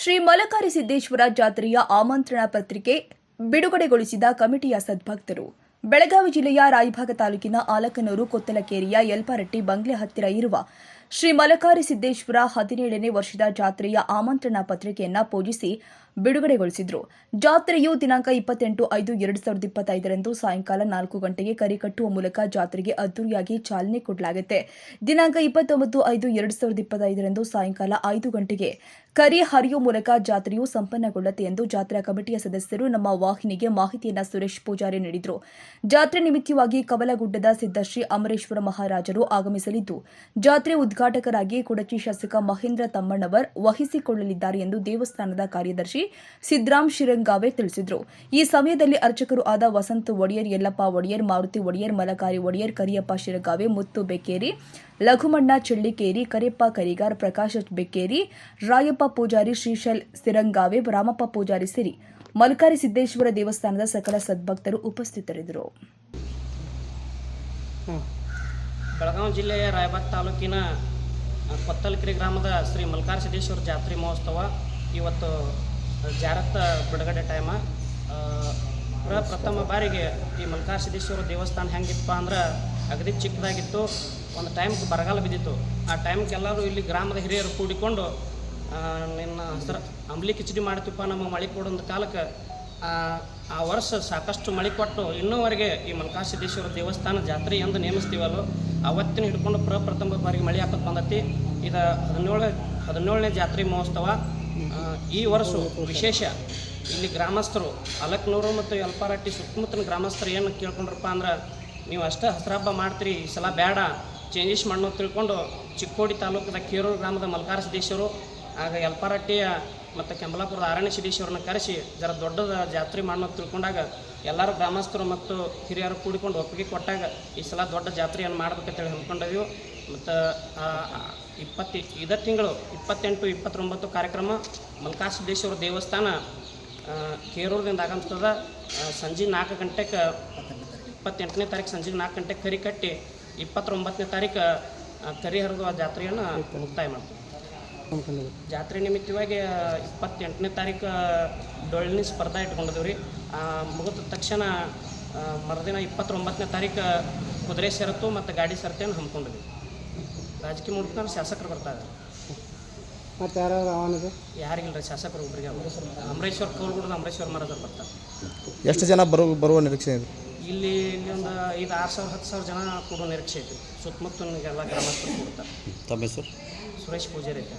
ಶ್ರೀ ಮಲಕಾರಿ ಸಿದ್ದೇಶ್ವರ ಜಾತ್ರೆಯ ಆಮಂತ್ರಣ ಪತ್ರಿಕೆ ಬಿಡುಗಡೆಗೊಳಿಸಿದ ಕಮಿಟಿಯ ಸದ್ಭಕ್ತರು. ಬೆಳಗಾವಿ ಜಿಲ್ಲೆಯ ರಾಯಭಾಗ ತಾಲೂಕಿನ ಆಲಕನೂರು ಕೊತ್ತಲಕೇರಿಯ ಯಲ್ಪರಟ್ಟಿ ಬಂಗ್ಲೆ ಹತ್ತಿರ ಇರುವ ಶ್ರೀ ಮಲಕಾರಿ ಸಿದ್ದೇಶ್ವರ ಹದಿನೇಳನೇ ವರ್ಷದ ಜಾತ್ರೆಯ ಆಮಂತ್ರಣ ಪತ್ರಿಕೆಯನ್ನು ಪೂಜಿಸಿ ಬಿಡುಗಡೆಗೊಳಿಸಿದರು. ಜಾತ್ರೆಯು ದಿನಾಂಕ ಇಪ್ಪತ್ತೆಂಟು ಐದು ಎರಡು ಸಾವಿರದ ಇಪ್ಪತ್ತೈದರಂದು ಸಾಯಂಕಾಲ ನಾಲ್ಕು ಗಂಟೆಗೆ ಕರಿ ಕಟ್ಟುವ ಮೂಲಕ ಜಾತ್ರೆಗೆ ಅದ್ದೂರಿಯಾಗಿ ಚಾಲನೆ ಕೊಡಲಾಗುತ್ತೆ. ದಿನಾಂಕ ಇಪ್ಪತ್ತೊಂಬತ್ತು ಐದು ಎರಡು ಸಾವಿರದ ಇಪ್ಪತ್ತೈದರಂದು ಸಾಯಂಕಾಲ ಐದು ಗಂಟೆಗೆ ಕರಿ ಹರಿಯುವ ಮೂಲಕ ಜಾತ್ರೆಯು ಸಂಪನ್ನಗೊಳ್ಳುತ್ತೆ ಎಂದು ಜಾತ್ರಾ ಕಮಿಟಿಯ ಸದಸ್ಯರು ನಮ್ಮ ವಾಹಿನಿಗೆ ಮಾಹಿತಿಯನ್ನು ಸುರೇಶ್ ಪೂಜಾರಿ ನೀಡಿದರು. ಜಾತ್ರೆ ನಿಮಿತ್ತವಾಗಿ ಕವಲಗುಡ್ಡದ ಸಿದ್ದಶ್ರೀ ಅಮರೇಶ್ವರ ಮಹಾರಾಜರು ಆಗಮಿಸಲಿದ್ದು, ಜಾತ್ರೆ ಉದ್ಘಾಟಕರಾಗಿ ಕುಡಚಿ ಶಾಸಕ ಮಹೇಂದ್ರ ತಮ್ಮಣ್ಣವರ್ ವಹಿಸಿಕೊಳ್ಳಲಿದ್ದಾರೆ ಎಂದು ದೇವಸ್ಥಾನದ ಕಾರ್ಯದರ್ಶಿ ಸಿದ್ರಾಮ್ ಶಿರಂಗಾವೆ ತಿಳಿಸಿದರು. ಈ ಸಮಯದಲ್ಲಿ ಅರ್ಚಕರು ಆದ ವಸಂತ ಒಡೆಯರ್, ಯಲ್ಲಪ್ಪ ಒಡೆಯರ್, ಮಾರುತಿ ಒಡೆಯರ್ ಮಲಕಾರಿ ಒಡೆಯರ್, ಕರಿಯಪ್ಪ ಶಿರಗಾವೆ, ಮುತ್ತು ಬೆಕ್ಕೇರಿ ಲಘುಮಣ್ಣ, ಚಳ್ಳಿಕೇರಿ ಕರಿಯಪ್ಪ ಕರಿಗಾರ್, ಪ್ರಕಾಶ್ ಬೆಕ್ಕೇರಿ, ರಾಯಪ್ಪ ಪೂಜಾರಿ, ಶ್ರೀಶೈಲ್, ಸಿರಂಗಾವೆ, ರಾಮಪ್ಪ ಪೂಜಾರಿ ಸಿರಿ ಮಲ್ಕಾರಿ ಸಿದ್ದೇಶ್ವರ ದೇವಸ್ಥಾನದ ಸಕಲ ಸದ್ಭಕ್ತರು ಉಪಸ್ಥಿತರಿದ್ದರು. ಬೆಳಗಾವಿ ಜಿಲ್ಲೆಯ ರಾಯಬಾಗ್ ತಾಲೂಕಿನ ಕೊತ್ತಲಕೆರೆ ಗ್ರಾಮದ ಶ್ರೀ ಮಲ್ಕಾರ ಸಿದ್ದೇಶ್ವರ ಜಾತ್ರೆ ಮಹೋತ್ಸವ ಇವತ್ತು ಜಾರತ್ತ ಬಿಡುಗಡೆ ಟೈಮ ಪ್ರಥಮ ಬಾರಿಗೆ ಈ ಮಲ್ಕಾರ ಸಿದ್ದೇಶ್ವರ ದೇವಸ್ಥಾನ ಹೆಂಗಿತ್ತಪ್ಪ ಅಂದ್ರೆ ಅಗದಿ ಚಿಕ್ಕದಾಗಿತ್ತು, ಒಂದು ಟೈಮ್ಗೆ ಬರಗಾಲ ಬಿದ್ದಿತ್ತು. ಆ ಟೈಮ್ಗೆ ಎಲ್ಲರೂ ಇಲ್ಲಿ ಗ್ರಾಮದ ಹಿರಿಯರು ಕೂಡಿಕೊಂಡು ನಿನ್ನ ಹೆಸರು ಅಂಬ್ಲಿ ಕಿಚಡಿ ಮಾಡ್ತೀವಪ್ಪ ನಮ್ಮ ಮಳೆ ಕೊಡೊಂದು ಕಾಲಕ್ಕೆ. ಆ ವರ್ಷ ಸಾಕಷ್ಟು ಮಳೆ ಕೊಟ್ಟು ಇನ್ನೂವರೆಗೆ ಈ ಮಲ್ಕಾಸಿದ್ದೇಶ್ವರ ದೇವಸ್ಥಾನ ಜಾತ್ರೆ ಎಂದು ನೇಮಿಸ್ತೀವಲ್ಲೋ, ಅವತ್ತಿನ ಹಿಡ್ಕೊಂಡು ಪ್ರಪ್ರಥಮ ಬಾರಿಗೆ ಮಳೆ ಹಾಕೋದು ಬಂದತಿ. ಇದು ಹದಿನೇಳು ಹದಿನೇಳನೇ ಜಾತ್ರೆ ಮಹೋತ್ಸವ. ಈ ವರ್ಷ ವಿಶೇಷ. ಇಲ್ಲಿ ಗ್ರಾಮಸ್ಥರು, ಅಲಕ್ನೂರು ಮತ್ತು ಯಲ್ಪಾರಟ್ಟಿ ಸುತ್ತಮುತ್ತಲಿನ ಗ್ರಾಮಸ್ಥರು ಏನು ಕೇಳ್ಕೊಂಡ್ರಪ್ಪ ಅಂದ್ರೆ ನೀವು ಅಷ್ಟೇ ಹಸ್ರಹಬ್ಬ ಮಾಡ್ತೀರಿ ಈ ಸಲ ಬೇಡ ಚೇಂಜಸ್ ಮಾಡೋ ತಿಳ್ಕೊಂಡು ಚಿಕ್ಕೋಡಿ ತಾಲೂಕದ ಕೇರೂರು ಗ್ರಾಮದ ಮಲ್ಕಾರ ಸಿದ್ದೇಶ್ವರು ಆಗ ಯಲ್ಪಾರಟ್ಟಿಯ ಮತ್ತು ಕೆಂಬಲಾಪುರದ ಆರಣ್ಯ ಸಿದ್ದೇಶ್ವರನ ಕರೆಸಿ ಜರ ದೊಡ್ಡದ ಜಾತ್ರೆ ಮಾಡೋ ತಿಳ್ಕೊಂಡಾಗ ಎಲ್ಲರೂ ಗ್ರಾಮಸ್ಥರು ಮತ್ತು ಹಿರಿಯರು ಕೂಡಿಕೊಂಡು ಒಪ್ಪಿಗೆ ಕೊಟ್ಟಾಗ ಈ ಸಲ ದೊಡ್ಡ ಜಾತ್ರೆಯನ್ನು ಮಾಡಬೇಕಂತೇಳಿ ಅಂದ್ಕೊಂಡಿದ್ದೀವಿ ಮತ್ತು ಇಪ್ಪತ್ತಿ ಇದೇ ತಿಂಗಳು ಇಪ್ಪತ್ತೆಂಟು ಇಪ್ಪತ್ತೊಂಬತ್ತು ಕಾರ್ಯಕ್ರಮ ಮಲ್ಕಾಸಿದ್ದೇಶ್ವರ ದೇವಸ್ಥಾನ ಆ, ಕೇರೂರದಿಂದ ಆಗಂತದ ಸಂಜೆ ನಾಲ್ಕು ಗಂಟೆಗೆ ಇಪ್ಪತ್ತೆಂಟನೇ ತಾರೀಕು ಸಂಜೆ ನಾಲ್ಕು ಗಂಟೆಗೆ ಕರಿ ಕಟ್ಟಿ ಇಪ್ಪತ್ತೊಂಬತ್ತನೇ ತಾರೀಕು ಕರಿ ಹರಿದು ಆ ಜಾತ್ರೆಯನ್ನು ಮುಕ್ತಾಯ ಮಾಡ್ತೀವಿ. ಜಾತ್ರೆ ನಿಮಿತ್ತವಾಗಿ ಇಪ್ಪತ್ತೆಂಟನೇ ತಾರೀಕು ಡೊಳ್ಳಿನ ಸ್ಪರ್ಧೆ ಇಟ್ಕೊಂಡಿದ್ದೀವಿ ರೀ ಮುಗಿದ ತಕ್ಷಣ ಮರುದಿನ ಇಪ್ಪತ್ತೊಂಬತ್ತನೇ ತಾರೀಕು ಕುದುರೆ ಸೇರತ್ತು ಮತ್ತು ಗಾಡಿ ಸರತೆಯನ್ನು ಹಮ್ಮಿಕೊಂಡಿದ್ವಿ. ರಾಜಕೀಯ ಮುಡ್ಕೊಂಡು ಶಾಸಕರು ಬರ್ತಾರೆ ಮತ್ತು ಯಾರ್ಯಾರು ಅವನಿಗೆ ಯಾರಿಗಿಲ್ಲ ರೀ ಶಾಸಕರು ಒಬ್ಬರಿಗೆ ಅಮರೇಶ್ವರ್ ಕೋಲ್ಗುಡದ ಅಮರೇಶ್ವರ್ ಮಹಾರಾಜರು ಬರ್ತಾರೆ. ಎಷ್ಟು ಜನ ಬರೋ ಬರುವ ನಿರೀಕ್ಷೆ ಇದೆ? ಇಲ್ಲಿ ಇಲ್ಲಿ ಒಂದು ಐದು ಆರು ಸಾವಿರ ಹತ್ತು ಸಾವಿರ ಜನ ಕೊಡೋ ನಿರೀಕ್ಷೆ ಐತಿ ಸುತ್ತಮುತ್ತಲಿಗೆಲ್ಲ ಗ್ರಾಮಸ್ಥರು ಕೊಡ್ತಾರೆ ತಮ್ಮ ಹೆಸರು? ಸುರೇಶ್ ಪೂಜಾರಿ ಐತೆ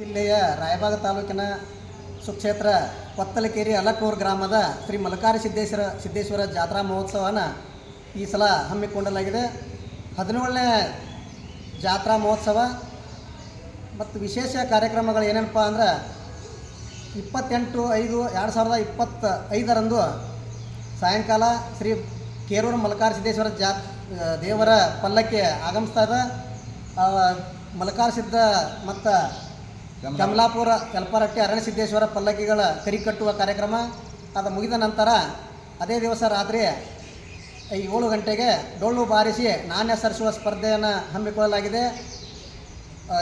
ಜಿಲ್ಲೆಯ ರಾಯಬಾಗ ತಾಲೂಕಿನ ಸುಕ್ಷೇತ್ರ ಕೊತ್ತಲಕೇರಿ ಅಲಕೂರ್ ಗ್ರಾಮದ ಶ್ರೀ ಮಲಕಾರಿ ಸಿದ್ದೇಶ್ವರ ಸಿದ್ದೇಶ್ವರ ಜಾತ್ರಾ ಮಹೋತ್ಸವನ ಈ ಸಲ ಹಮ್ಮಿಕೊಂಡಲಾಗಿದೆ ಹದಿನೇಳನೇ ಜಾತ್ರಾ ಮಹೋತ್ಸವ ಮತ್ತು ವಿಶೇಷ ಕಾರ್ಯಕ್ರಮಗಳು ಏನೇನಪ್ಪ ಅಂದ್ರೆ ಇಪ್ಪತ್ತೆಂಟು ಐದು ಎರಡು ಸಾವಿರದ ಇಪ್ಪತ್ತ ಐದರಂದು ಸಾಯಂಕಾಲ ಶ್ರೀ ಕೇರೂರು ಮಲಕಾರ ಸಿದ್ದೇಶ್ವರ ಜಾತ್ ದೇವರ ಪಲ್ಲಕ್ಕೆ ಆಗಮಿಸ್ತಾ ಮಲಕಾರ ಸಿದ್ಧ ಮತ್ತು ಕಮಲಾಪುರ ಕಲ್ಪರಟ್ಟಿ ಅರಣ್ಯ ಸಿದ್ದೇಶ್ವರ ಪಲ್ಲಕ್ಕಿಗಳ ಕರಿ ಕಟ್ಟುವ ಕಾರ್ಯಕ್ರಮ ಅದು ಮುಗಿದ ನಂತರ ಅದೇ ದಿವಸ ರಾತ್ರಿ ಏಳು ಗಂಟೆಗೆ ಡೊಳ್ಳು ಬಾರಿಸಿ ನಾಣ್ಯ ಸರಿಸುವ ಸ್ಪರ್ಧೆಯನ್ನು ಹಮ್ಮಿಕೊಳ್ಳಲಾಗಿದೆ.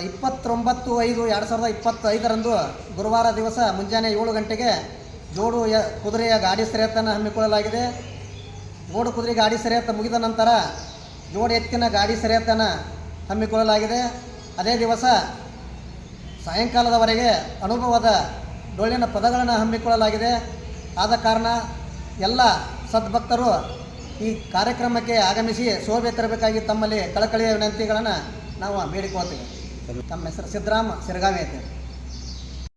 ಇಪ್ಪತ್ತೊಂಬತ್ತು ಐದು ಎರಡು ಸಾವಿರದ ಇಪ್ಪತ್ತೈದರಂದು ಗುರುವಾರ ದಿವಸ ಮುಂಜಾನೆ ಏಳು ಗಂಟೆಗೆ ಜೋಡು ಯ ಕುದುರೆಯ ಗಾಡಿ ಸರಿಯತ್ತನ್ನು ಹಮ್ಮಿಕೊಳ್ಳಲಾಗಿದೆ. ಜೋಡು ಕುದುರೆ ಗಾಡಿ ಸರಿಯತ್ತ ಮುಗಿದ ನಂತರ ಜೋಡು ಎತ್ತಿನ ಗಾಡಿ ಸೆರೆಯತ್ತನ್ನು ಹಮ್ಮಿಕೊಳ್ಳಲಾಗಿದೆ. ಅದೇ ದಿವಸ ಸಾಯಂಕಾಲದವರೆಗೆ ಅನುಭವದ ಡೊಳ್ಳಿನ ಪದಗಳನ್ನು ಹಮ್ಮಿಕೊಳ್ಳಲಾಗಿದೆ. ಆದ ಕಾರಣ ಎಲ್ಲ ಸದ್ಭಕ್ತರು ಈ ಕಾರ್ಯಕ್ರಮಕ್ಕೆ ಆಗಮಿಸಿ ಶೋಭೆ ತರಬೇಕಾಗಿ ತಮ್ಮಲ್ಲಿ ಕಳಕಳಿಯ ವಿನಂತಿಗಳನ್ನು ನಾವು ಬೇಡಿಕೊಳ್ತೀವಿ. ತಮ್ಮ ಹೆಸರು ಸಿದ್ದರಾಮ ಸಿರಗಾವಿ ಐತೆ